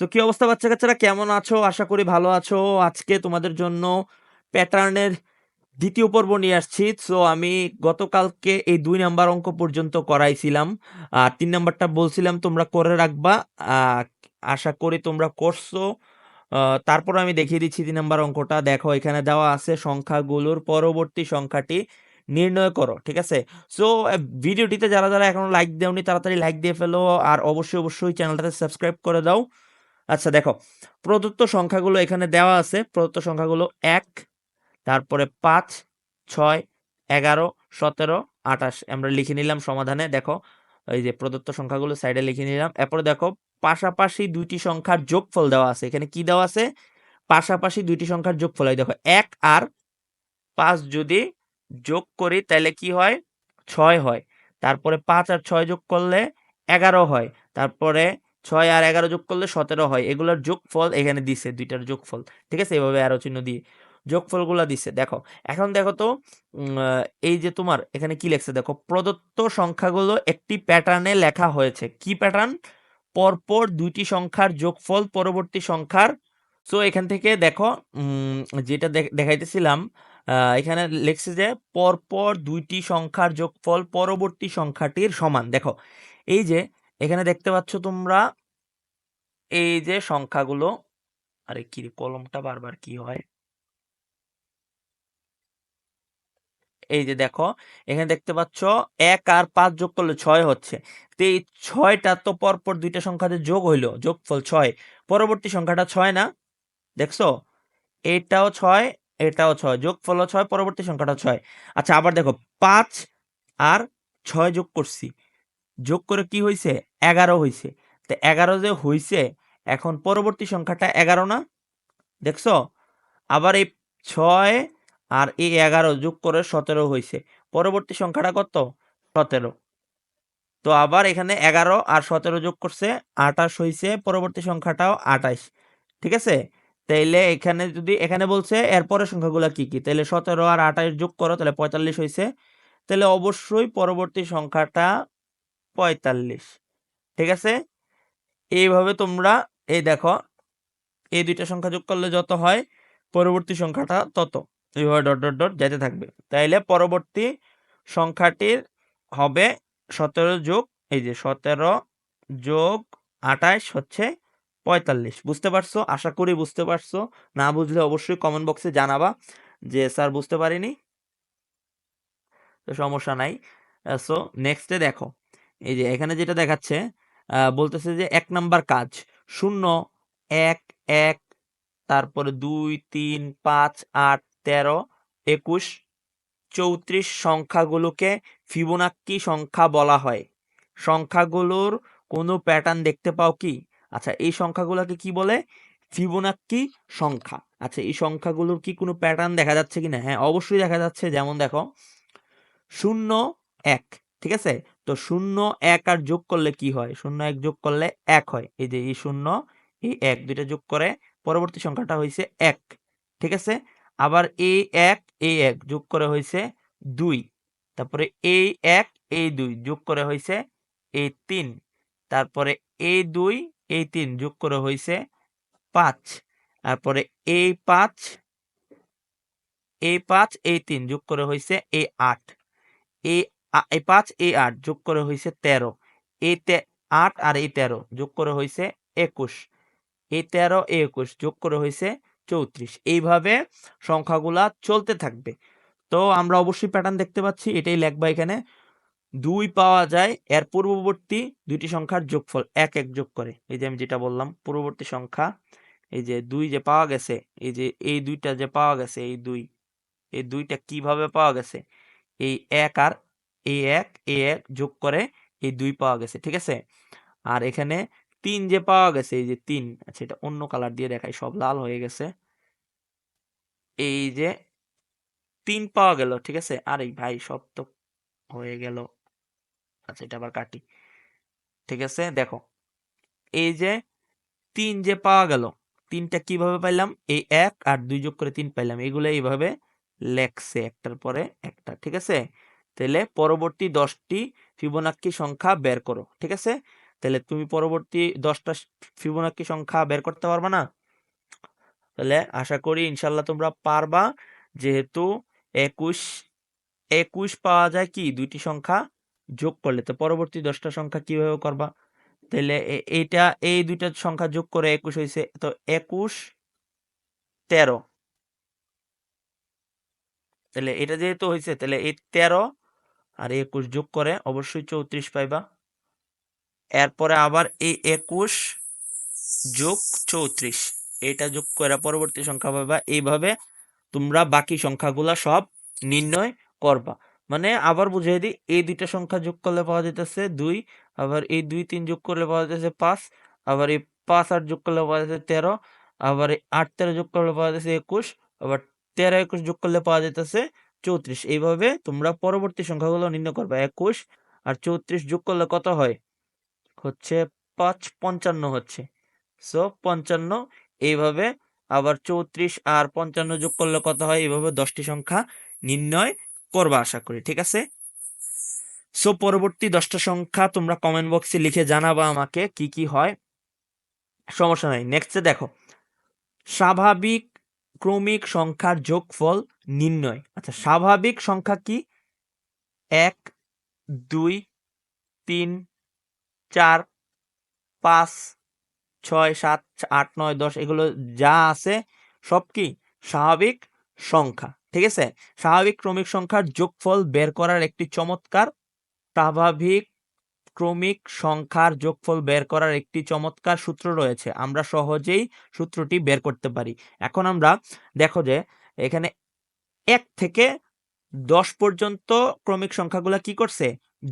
তো কি অবস্থা বাচ্চা কাচ্চারা? কেমন আছো? আশা করি ভালো আছো। আজকে তোমাদের জন্য প্যাটার্নের দ্বিতীয় পর্ব নিয়ে আসছি। সো আমি গতকালকে এই দুই নাম্বার অঙ্ক পর্যন্ত করাইছিলাম। আর তিন নাম্বারটা বলছিলাম তোমরা করে রাখবা। আশা করি তোমরা করছ। তারপর আমি দেখিয়ে দিচ্ছি তিন নাম্বার অঙ্কটা। দেখো, এখানে দেওয়া আছে সংখ্যাগুলোর পরবর্তী সংখ্যাটি নির্ণয় করো, ঠিক আছে? সো ভিডিওটিতে যারা যারা এখনও লাইক দেওনি, তাড়াতাড়ি লাইক দিয়ে ফেলো। আর অবশ্যই অবশ্যই চ্যানেলটাতে সাবস্ক্রাইব করে দাও। আচ্ছা দেখো। প্রদত্ত সংখ্যাগুলো এখানে দেওয়া আছে। প্রদত্ত সংখ্যাগুলো এক, তারপরে পাঁচ, ছয়, এগারো, সতেরো, আঠাশ। আমরা লিখে নিলাম সমাধানে, দেখো। এই যে প্রদত্ত সংখ্যাগুলো সাইডে লিখে নিলাম। এরপরে দেখো, পাশাপাশি দুইটি সংখ্যার যোগফল দেওয়া আছে। এখানে কি দেওয়া আছে? পাশাপাশি দুইটি সংখ্যার যোগফল। এই দেখো, এক আর পাঁচ যদি যোগ করি, তাহলে কি হয়? ছয় হয়। তারপরে পাঁচ আর ছয় যোগ করলে এগারো হয়। তারপরে ছয় আর এগারো যোগ করলে সতেরো হয়। এগুলোর যোগফল এখানে দিছে, দুইটার যোগফল। ঠিক আছে? এভাবে আরও চিহ্ন দিয়ে যোগফলগুলো দিছে। দেখো, এখন দেখো তো এই যে তোমার এখানে কি লেখছে? দেখো, প্রদত্ত সংখ্যাগুলো একটি প্যাটার্নে লেখা হয়েছে। কি প্যাটার্ন? পরপর দুইটি সংখ্যার যোগফল পরবর্তী সংখ্যার। সো এখান থেকে দেখো যেটা দেখ- দেখাইতেছিলাম এখানে লেখছে যে পরপর দুইটি সংখ্যার যোগফল পরবর্তী সংখ্যাটির সমান। দেখো, এই যে এখানে দেখতে পাচ্ছ তোমরা এই যে সংখ্যাগুলো। আরে কি কলমটা বারবার কি হয়? এই যে দেখো, এখানে দেখতে পাচ্ছ এক আর পাঁচ যোগ করলে ছয় হচ্ছে। তো এই ছয়টা তো পরপর দুইটা সংখ্যাতে যোগ হইল, যোগফল ছয়। পরবর্তী সংখ্যাটা ছয় না? দেখছ? এটাও ছয় এটাও ছয়, যোগফলও ছয়, পরবর্তী সংখ্যাটা ছয়। আচ্ছা আবার দেখো, পাঁচ আর ছয় যোগ করছি। যোগ করে কি হয়েছে এগারো হয়েছে তো এগারো যে হয়েছে এখন পরবর্তী সংখ্যাটা এগারো না? দেখছ? আবার এই ছয় আর এই এগারো যোগ করে সতেরো হয়েছে পরবর্তী সংখ্যাটা কত? সতেরো। তো আবার এখানে এগারো আর সতেরো যোগ করছে, আঠাশ হয়েছে পরবর্তী সংখ্যাটাও আঠাশ। ঠিক আছে? তাইলে এখানে যদি, এখানে বলছে এরপরের সংখ্যাগুলো কি কি? তাহলে সতেরো আর আঠাশ যোগ করো তাহলে পঁয়তাল্লিশ হয়েছে তাহলে অবশ্যই পরবর্তী সংখ্যাটা পঁয়তাল্লিশ। ঠিক আছে? এইভাবে তোমরা, এই দেখো, এই দুইটা সংখ্যা যোগ করলে যত হয়, পরবর্তী সংখ্যাটা তত। এইভাবে ডট ডট ডট যেতে থাকবে। তাইলে পরবর্তী সংখ্যাটির হবে সতেরো যোগ, এই যে সতেরো যোগ আঠাশ হচ্ছে পঁয়তাল্লিশ। বুঝতে পারছ? আশা করি বুঝতে পারছ। না বুঝলে অবশ্যই কমেন্ট বক্সে জানাবা যে, স্যার, বুঝতে পারিনি? তো সমস্যা নাই। সো নেক্সটে দেখো। এই যে এখানে যেটা দেখাচ্ছে বলতেছে যে এক নাম্বার কাজ। শূন্য, এক এক, তারপরে দুই, তিন, পাঁচ, আট, তেরো, একুশ, চৌত্রিশ সংখ্যাগুলোকে ফিবোনাক্কি সংখ্যা বলা হয়। সংখ্যাগুলোর কোনো প্যাটার্ন দেখতে পাও কি? আচ্ছা এই সংখ্যাগুলোকে কি বলে? ফিবোনাক্কি সংখ্যা। আচ্ছা এই সংখ্যাগুলোর কি কোনো প্যাটার্ন দেখা যাচ্ছে কিনা? হ্যাঁ অবশ্যই দেখা যাচ্ছে। যেমন দেখো, শূন্য, এক, ঠিক আছে? তো শূন্য এক আর যোগ করলে কি হয়? শূন্য এক যোগ করলে এক হয়। এই যে, এই শূন্য, এই এক দুইটা যোগ করে পরবর্তী সংখ্যাটা হয়েছে এক। ঠিক আছে? আবার এই এক এই এক যোগ করে হয়েছে দুই। তারপরে এই এক, এই দুই যোগ করে হয়েছে এই তিন। তারপরে এই দুই, এই তিন যোগ করে হয়েছে পাঁচ। তারপরে এই পাঁচ এই পাঁচ, এই তিন যোগ করে হয়েছে এই আট। এই এই পাঁচ এই আট যোগ করে হয়েছে তেরো। এই তে- আট আর এই তেরো যোগ করে হয়েছে একুশ। এই তেরো, এই একুশ যোগ করে হয়েছে চৌত্রিশ। এইভাবে সংখ্যাগুলা চলতে থাকবে। তো আমরা অবশ্যই প্যাটার্ন দেখতে পাচ্ছি, এটাই লেখবা এখানে। দুই পাওয়া যায়, এর পূর্ববর্তী দুইটি সংখ্যার যোগফল এক এক যোগ করে। এই যে আমি যেটা বললাম, পূর্ববর্তী সংখ্যা, এই যে দুই যে পাওয়া গেছে, এই যে, এই দুইটা যে পাওয়া গেছে, এই দুই। এই দুইটা কীভাবে পাওয়া গেছে? এই এক আর এই এক এই এক যোগ করে এই দুই পাওয়া গেছে, ঠিক আছে? আর এখানে তিন যে পাওয়া গেছে, এই যে তিন আচ্ছা এটা অন্য কালার দিয়ে দেখাই, সব লাল হয়ে গেছে। এই যে তিন পাওয়া গেল, ঠিক আছে? আরে ভাই, সব তো হয়ে গেল। আচ্ছা এটা আবার কাটি, ঠিক আছে? দেখো, এই যে তিন যে পাওয়া গেল, তিনটা কীভাবে পাইলাম? এই এক আর দুই যোগ করে তিন পাইলাম, এগুলো এইভাবে লেখছে একটার পরে একটা, ঠিক আছে? তাহলে পরবর্তী দশটি ফিবোনাক্কি সংখ্যা বের করো, ঠিক আছে? তাহলে তুমি পরবর্তী দশটা ফিবোনাক্কি সংখ্যা বের করতে পারবা না? তাহলে আশা করি ইনশাল্লাহ তোমরা পারবা। যেহেতু একুশ একুশ পাওয়া যায় কি? দুইটি সংখ্যা যোগ করলে। তো পরবর্তী দশটা সংখ্যা কীভাবে করবা? তাহলে এইটা, এই দুইটা সংখ্যা যোগ করে একুশ হয়েছে তো একুশ তেরো। তাহলে এটা যেহেতু হয়েছে তাহলে এই তেরো আর একুশ যোগ করে অবশ্যই চৌত্রিশ পাইবা। এরপরে আবার এই একুশ যোগ চৌত্রিশ, এটা যোগ করে পরবর্তী সংখ্যা পাবা এইভাবে তোমরা বাকি সংখ্যাগুলা সব নির্ণয় করবা। মানে আবার বুঝিয়ে দিই, এই দুইটা সংখ্যা যোগ করলে পাওয়া যেতেছে দুই, আবার এই দুই তিন যোগ করলে পাওয়া যেতেছে পাঁচ, আবার এই পাঁচ আট যোগ করলে পাওয়া যাচ্ছে তেরো, আবার এই আট তেরো যোগ করলে পাওয়া যাচ্ছে একুশ, আবার তেরো একুশ যোগ করলে পাওয়া যেতেছে চৌত্রিশ। এইভাবে তোমরা পরবর্তী সংখ্যাগুলো নির্ণয় করবে। একুশ আর চৌত্রিশ যোগ করলে কত হয়? হচ্ছে পাঁচ পঞ্চান্ন হচ্ছে। সো পঞ্চান্ন, এইভাবে আবার চৌত্রিশ আর পঞ্চান্ন যোগ করলে কত হয়? এইভাবে দশটি সংখ্যা নির্ণয় করবা আশা করি, ঠিক আছে? সো পরবর্তী দশটা সংখ্যা তোমরা কমেন্ট বক্সে লিখে জানাবা আমাকে কি কি হয়। সমস্যা নাই। নেক্সটে দেখো। স্বাভাবিক ক্রমিক সংখ্যার যোগফল নির্ণয়। আচ্ছা স্বাভাবিক সংখ্যা কি? এক, দুই, তিন, চার, পাঁচ, ছয়, সাত, আট, নয়, দশ, এগুলো যা আছে সব কি? স্বাভাবিক সংখ্যা, ঠিক আছে? স্বাভাবিক ক্রমিক সংখ্যার যোগফল বের করার একটি চমৎকার, স্বাভাবিক ক্রমিক সংখ্যার যোগফল বের করার একটি চমৎকার সূত্র রয়েছে। আমরা সহজেই সূত্রটি বের করতে পারি। এখন আমরা দেখো যে এখানে এক থেকে দশ পর্যন্ত ক্রমিক সংখ্যাগুলো কি করছে?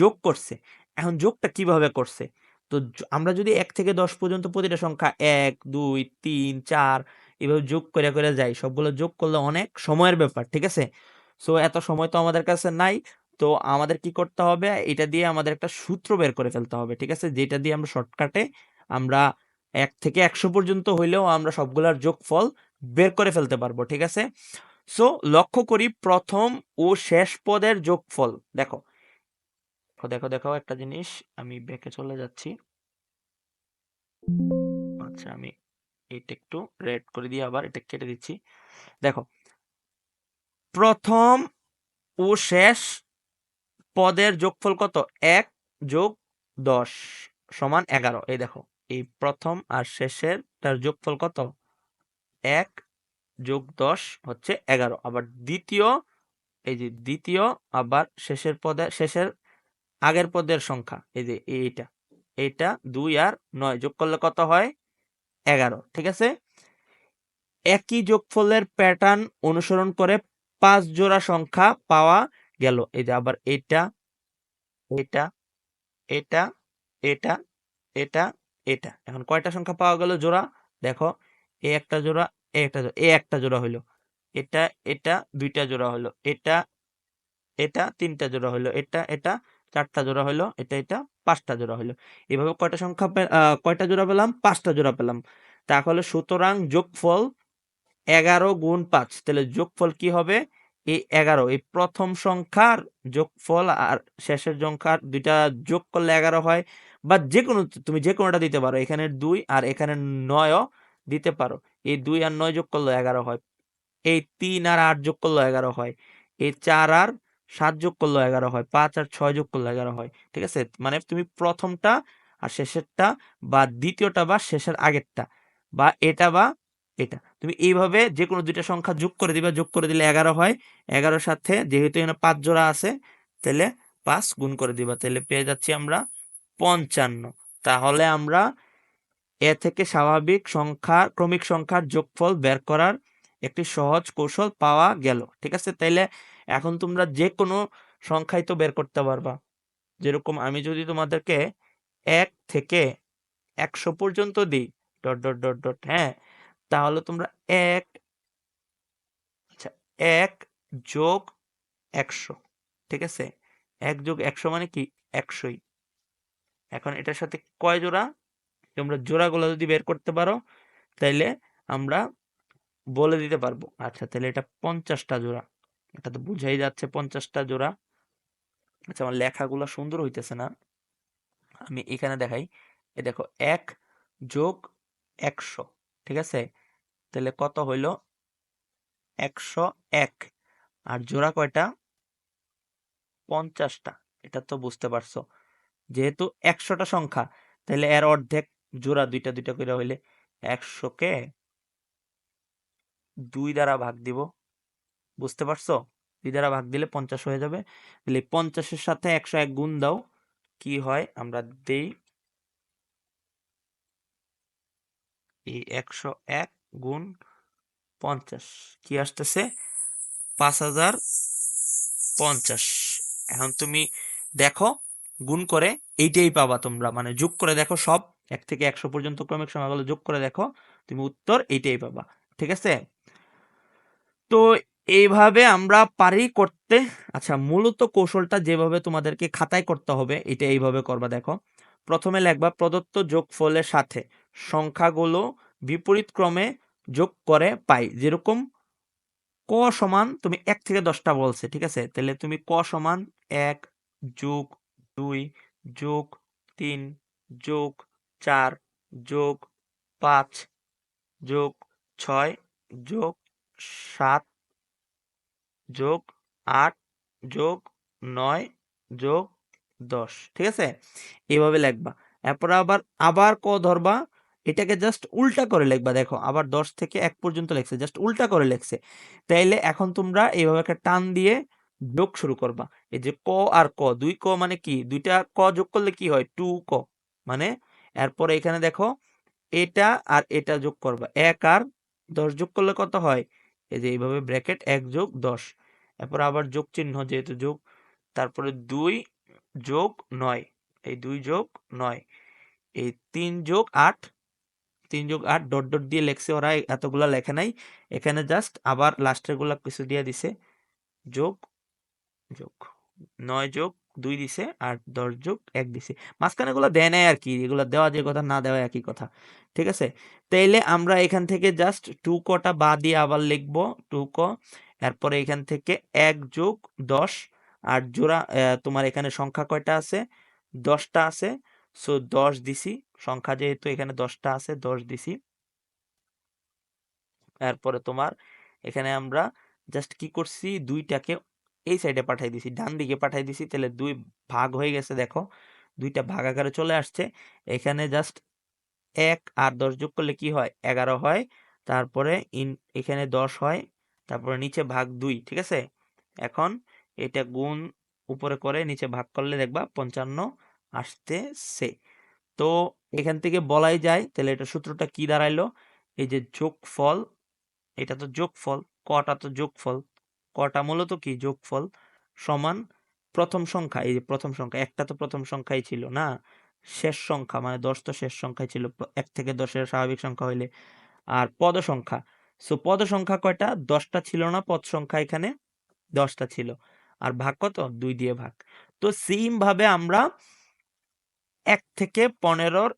যোগ করছে। এখন যোগটা কীভাবে করছে? তো আমরা যদি এক থেকে দশ পর্যন্ত প্রতিটা সংখ্যা এক, দুই, তিন, চার এভাবে যোগ করে করে যাই, সবগুলো যোগ করলে অনেক সময়ের ব্যাপার, ঠিক আছে? সো এত সময় তো আমাদের কাছে নাই। তো আমাদের কি করতে হবে? এটা দিয়ে আমাদের একটা সূত্র বের করে ফেলতে হবে, ঠিক আছে? যেটা দিয়ে আমরা শর্টকাটে আমরা এক থেকে একশো পর্যন্ত হইলেও আমরা সবগুলার যোগফল বের করে ফেলতে পারব, ঠিক আছে? সো লক্ষ্য করি প্রথম ও শেষ পদের যোগফল। দেখো। দেখো দেখো একটা জিনিস, আমি ব্যাকে চলে যাচ্ছি। আচ্ছা আমি এটা একটু রেড করে দিয়ে আবার এটা কেটে দিচ্ছি। দেখো। প্রথম ও শেষ পদের যোগফল কত? এক যোগ দশ সমান এগারো। এই দেখো, এই প্রথম আর শেষের তার যোগফল কত? এক যোগ দশ হচ্ছে এগারো। আবার দ্বিতীয়, এই যে দ্বিতীয়, আবার শেষের পদে, শেষের আগের পদের সংখ্যা, এই যে এইটা। এইটা দুই আর নয় যোগ করলে কত হয়? এগারো, ঠিক আছে? একই যোগফলের প্যাটার্ন অনুসরণ করে পাঁচ জোড়া সংখ্যা পাওয়া গেল। এই যে আবার এটা এটা এটা এটা এটা এটা। এখন কয়টা সংখ্যা পাওয়া গেল জোড়া? দেখো, এ একটা জোড়া, এ একটা জোড়া, এ একটা জোড়া হইল। এটা এটা, দুইটা জোড়া হলো এটা এটা, তিনটা জোড়া হলো এটা এটা, চারটা জোড়া হলো এটা এটা, পাঁচটা জোড়া হলো এভাবে কয়টা সংখ্যা কয়টা জোড়া পেলাম? পাঁচটা জোড়া পেলাম। তাহলে সুতরাং যোগফল এগারো গুণ পাঁচ। তাহলে যোগফল কি হবে? এই এগারো, এই প্রথম সংখ্যার যোগফল আর শেষের সংখ্যার দুইটা যোগ করলে এগারো হয় বা যে কোনো তুমি যে কোনোটা দিতে পারো, এখানে দুই আর এখানে নয়ও দিতে পারো। এই দুই আর নয় যোগ করলে এগারো হয়। এই তিন আর আট যোগ করলে এগারো হয়। এই চার আর সাত যোগ করলে এগারো হয়। পাঁচ আর ছয় যোগ করলে এগারো হয়। ঠিক আছে? মানে তুমি প্রথমটা আর শেষেরটা বা দ্বিতীয়টা বা শেষের আগেরটা বা এটা বা এটা। তুমি এইভাবে যে কোনো দুইটা সংখ্যা যোগ করে দিবা, যোগ করে দিলে এগারো হয়। এগারোর সাথে যেহেতু এখানে পাঁচ জোড়া আছে, তাহলে পাঁচ গুণ করে দিবা। তাহলে পেয়ে যাচ্ছি আমরা পঞ্চান্ন। তাহলে আমরা এ থেকে স্বাভাবিক সংখ্যা, ক্রমিক সংখ্যার যোগফল বের করার একটি সহজ কৌশল পাওয়া গেল। ঠিক আছে? তাইলে এখন তোমরা যে কোনো সংখ্যাই তো বের করতে পারবা। যেরকম আমি যদি তোমাদেরকে এক থেকে একশো পর্যন্ত দিই, ডট ডট ডট ডট হ্যাঁ তাহলে তোমরা এক আচ্ছা এক যোগ একশো, ঠিক আছে? এক যোগ একশো মানে কি? একশোই। এখন এটার সাথে কয় জোড়া? তোমরা জোড়াগুলো যদি বের করতে পারো, তাইলে আমরা বলে দিতে পারব। আচ্ছা তাহলে এটা পঞ্চাশটা জোড়া। এটা তো বুঝাই যাচ্ছে পঞ্চাশটা জোড়া। আচ্ছা আমার লেখাগুলো সুন্দর হইতেছে না। আমি এখানে দেখাই। এ দেখো, এক যোগ একশো, ঠিক আছে? তাহলে কত হইল? একশো এক। আর জোড়া কয়টা? পঞ্চাশটা। এটা তো বুঝতে পারছ। যেহেতু একশোটা সংখ্যা, তাহলে এর অর্ধেক জোড়া দুইটা দুইটা করে হইলে একশোকে দুই দ্বারা ভাগ দিব। বুঝতে পারছ? দুই দ্বারা ভাগ দিলে পঞ্চাশ হয়ে যাবে। তাহলে পঞ্চাশের সাথে একশো এক গুণ দাও। কি হয়? আমরা দেই এই একশো এক গুণ পঞ্চাশ। কি আসতেছে? পাঁচ হাজার পঞ্চাশ। এখন তুমি দেখো, গুণ করে এইটাই পাবা তোমরা। মানে যোগ করে দেখো সব, এক থেকে একশো পর্যন্ত ক্রমিক সংখ্যাগুলো যোগ করে দেখো, তুমি উত্তর এইটাই পাবা। ঠিক আছে? তো এইভাবে আমরা পারি করতে আচ্ছা মূলত কৌশলটা যেভাবে তোমাদেরকে খাতায় করতে হবে, এটা এইভাবে করবা দেখো। প্রথমে লেখবা প্রদত্ত যোগফলের সাথে সংখ্যাগুলো বিপরীত ক্রমে যোগ করে পাই। যেরকম ক সমান তুমি এক থেকে দশটা বলছে, ঠিক আছে? তাহলে তুমি ক সমান এক যোগ দুই যোগ তিন যোগ চার যোগ পাঁচ যোগ ছয় যোগ সাত যোগ আট যোগ নয় যোগ দশ, ঠিক আছে? এইভাবে লিখবা। এরপর আবার আবার ক ধরবা? এটাকে জাস্ট উল্টা করে লিখবা। দেখো, আবার দশ থেকে এক পর্যন্ত লেখছে জাস্ট উল্টা করে লেখছে। তাইলে এখন তোমরা এইভাবে একটা টান দিয়ে যোগ শুরু করবা। এই যে ক আর ক, দুই ক মানে কি? দুইটা ক যোগ করলে কি হয়? টু ক। মানে এরপরে এখানে দেখো, এটা আর এটা যোগ করবা। এক আর দশ যোগ করলে কত হয়? এই যে এইভাবে ব্র্যাকেট, এক যোগ দশ। এরপর আবার যোগ চিহ্ন যেহেতু যোগ, তারপরে দুই যোগ নয়। এই দুই যোগ নয়। এই তিন যোগ আট তিন যোগ আট ডট ডট দিয়ে লেখছে, ওরা এতগুলা লেখে নাই। এখানে জাস্ট আবার লাস্টেরগুলা কিছু দিয়ে দিছে। যোগ যোগ, নয় যোগ দুই দিছে আর দশ যোগ এক দিছে। মাঝখানে গুলো দেয় নেয় আর কি, এগুলো দেওয়া যে কথা না দেওয়া একই কথা। ঠিক আছে? তাইলে আমরা এখান থেকে জাস্ট টু কটা বা দিয়ে আবার লিখব, টু ক, এরপরে এখান থেকে এক যোগ দশ, আর জোড়া তোমার এখানে সংখ্যা কয়টা আছে? দশটা আছে। সো দশ দিছি। সংখ্যা যেহেতু এখানে দশটা আছে, দশ দিছি। এরপরে তোমার এখানে আমরা জাস্ট কি করছি, দুইটাকে এই সাইডে পাঠাই দিছি, ডান দিকে পাঠাই দিছি, তাহলে দুই ভাগ হয়ে গেছে দেখো, দুইটা ভাগ আকারে চলে আসছে। এখানে জাস্ট এক আর দশ যোগ করলে কি হয়? এগারো হয়, তারপরে ইন, এখানে দশ হয়, তারপরে নিচে ভাগ দুই, ঠিক আছে? এখন এটা গুণ উপরে করে নিচে ভাগ করলে দেখবা পঞ্চান্ন আসতেছে। তো এখান থেকে বলাই যায়, তাহলে এটা সূত্রটা কি দাঁড়াইলো? এই যে যোগফল, এটা তো যোগফল কটা তো যোগফল কটা মূলত কি? যোগফল সমান প্রথম সংখ্যা, এই যে প্রথম সংখ্যা, একটা তো প্রথম সংখ্যাই ছিল না? শেষ সংখ্যা মানে দশ তো শেষ সংখ্যাই ছিল এক থেকে দশের স্বাভাবিক সংখ্যা হইলে। আর পদ সংখ্যা, সো পদ সংখ্যা কয়টা? দশটা ছিল না পদ সংখ্যা এখানে দশটা ছিল। আর ভাগ কত? দুই দিয়ে ভাগ। তো সেম ভাবে আমরা এক থেকে পনেরোর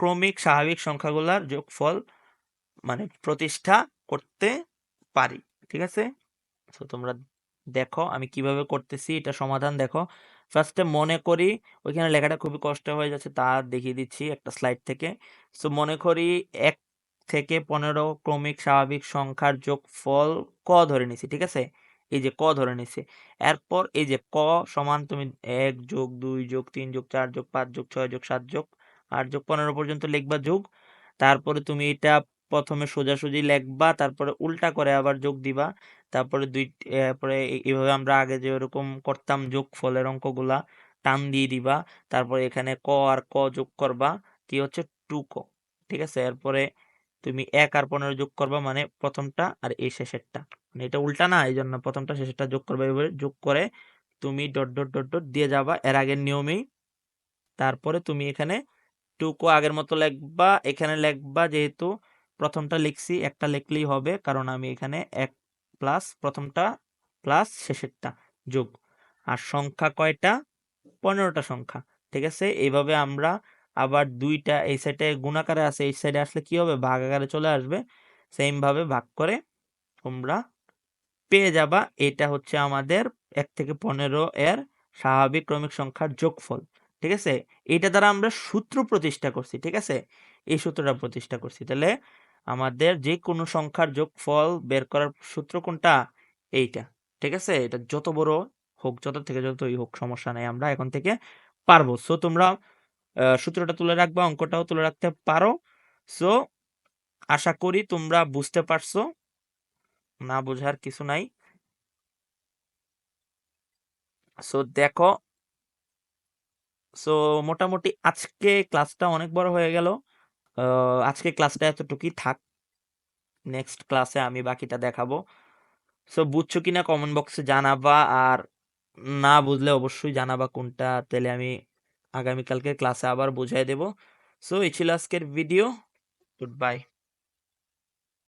ক্রমিক স্বাভাবিক সংখ্যাগুলার যোগফল মানে প্রতিষ্ঠা করতে পারি, ঠিক আছে? তো তোমরা দেখো আমি কীভাবে করতেছি, এটা সমাধান দেখো। ফার্স্টে মনে করি, ওইখানে লেখাটা খুবই কষ্ট হয়ে যাচ্ছে, তা দেখিয়ে দিচ্ছি একটা স্লাইড থেকে। সো মনে করি এক থেকে পনেরো ক্রমিক স্বাভাবিক সংখ্যার যোগফল ক ধরে নিছি, ঠিক আছে? এই যে ক ধরে নিছে। এরপর এই যে ক সমান তুমি এক যোগ দুই যোগ তিন যোগ চার যোগ পাঁচ যোগ ছয় যোগ সাত যোগ আট যোগ পনেরো পর্যন্ত লিখবা যোগ। তারপরে তুমি এটা প্রথমে সোজাসুজি লেখবা, তারপরে উল্টা করে আবার যোগ দিবা। তারপরে দুই তারপরে এইভাবে আমরা আগে যে ওরকম করতাম যোগ ফলের অঙ্কগুলা, টান দিয়ে দিবা। তারপরে এখানে ক আর ক যোগ করবা, কি হচ্ছে? টু ক, ঠিক আছে? এরপরে তুমি এক আর পনেরো যোগ করবা মানে প্রথমটা আর এই শেষেরটা। মানে এটা উল্টা না এই জন্য প্রথমটা শেষেরটা যোগ করবা এভাবে। যোগ করে তুমি ডট ডট ডট ডট দিয়ে যাবা এর আগের নিয়মেই। তারপরে তুমি এখানে টুকু আগের মতো লেখবা, এখানে লেখবা যেহেতু প্রথমটা লিখছি, একটা লিখলেই হবে, কারণ আমি এখানে এক প্লাস প্রথমটা প্লাস শেষেরটা যোগ। আর সংখ্যা কয়টা? পনেরোটা সংখ্যা, ঠিক আছে? এইভাবে আমরা আবার দুইটা, এই সাইডে গুণাকারে আছে, এই সাইডে আসলে কি হবে? ভাগ আকারে চলে আসবে। সেম ভাবে ভাগ করে তোমরা পেয়ে যাবা। এটা হচ্ছে আমাদের এক থেকে পনেরো এর স্বাভাবিক ক্রমিক সংখ্যার যোগফল। ঠিক আছে? এটা দ্বারা আমরা সূত্র প্রতিষ্ঠা করছি, ঠিক আছে? এই সূত্রটা প্রতিষ্ঠা করছি। তাহলে আমাদের যে কোনো সংখ্যার যোগফল বের করার সূত্র কোনটা? এইটা, ঠিক আছে? এটা যত বড় হোক, যত থেকে যতই হোক, সমস্যা নাই, আমরা এখন থেকে পারব। সো তোমরা সূত্রটা তুলে রাখবা, অঙ্কটাও তুলে রাখতে পারো। সো আশা করি তোমরা বুঝতে পারছ। না বোঝার কিছু নাই। সো দেখো সো মোটামুটি আজকে ক্লাসটা অনেক বড় হয়ে গেল। আজকে ক্লাসটা এতটুকুই থাক। নেক্সট ক্লাসে আমি বাকিটা দেখাবো। সো বুঝছ কি না কমেন্ট বক্সে জানাবা আর না বুঝলে অবশ্যই জানাবা কোনটা। তাহলে আমি আগামীকালকে ক্লাসে আবার বুঝাই দেব। সো এই ছিল আজকের ভিডিও গুড বাই